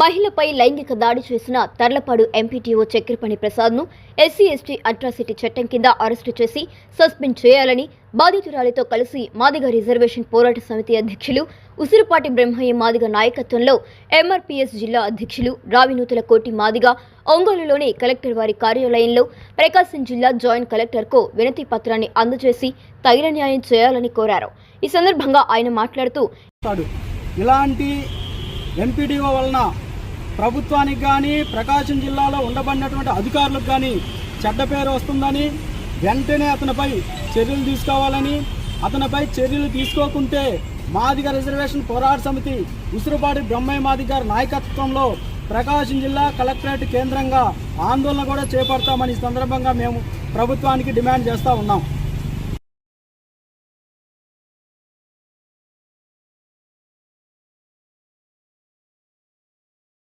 మహిళపై లైంగిక దాడి చేసిన తర్లపాడు ఎంపీటీఓ చక్రపాణి ప్రసాద్ను ఎస్సీ ఎస్టీ అట్రాసిటీ చట్టం కింద అరెస్టు చేసి సస్పెండ్ చేయాలని బాధితురాలితో కలిసి మాదిగ రిజర్వేషన్ పోరాట సమితి అధ్యక్షులు ఉసిరిపాటి బ్రహ్మయ్య మాదిగ నాయకత్వంలో ఎంఆర్పీఎస్ జిల్లా అధ్యక్షులు రావినూతల కోటి మాదిగ ఒంగోలులోని కలెక్టర్ వారి కార్యాలయంలో ప్రకాశం జిల్లా జాయింట్ కలెక్టర్కు వినతి పత్రాన్ని అందజేసి తగిన న్యాయం చేయాలని కోరారు. ఈ సందర్భంగా ఆయన మాట్లాడుతూ ఇలాంటి ఎంపీడీఓ వలన ప్రభుత్వానికి కానీ ప్రకాశం జిల్లాలో ఉండబడినటువంటి అధికారులకు కానీ చెడ్డ పేరు వస్తుందని వెంటనే అతనిపై చర్యలు తీసుకోవాలని అతనిపై చర్యలు తీసుకోకుంటే మాదిగ రిజర్వేషన్ పోరాట సమితి ఉసురుపాటి బ్రహ్మయ్య మాదిగారి నాయకత్వంలో ప్రకాశం జిల్లా కలెక్టరేట్ కేంద్రంగా ఆందోళన కూడా చేపడతామని ఈ సందర్భంగా మేము ప్రభుత్వానికి డిమాండ్ చేస్తూ ఉన్నాం.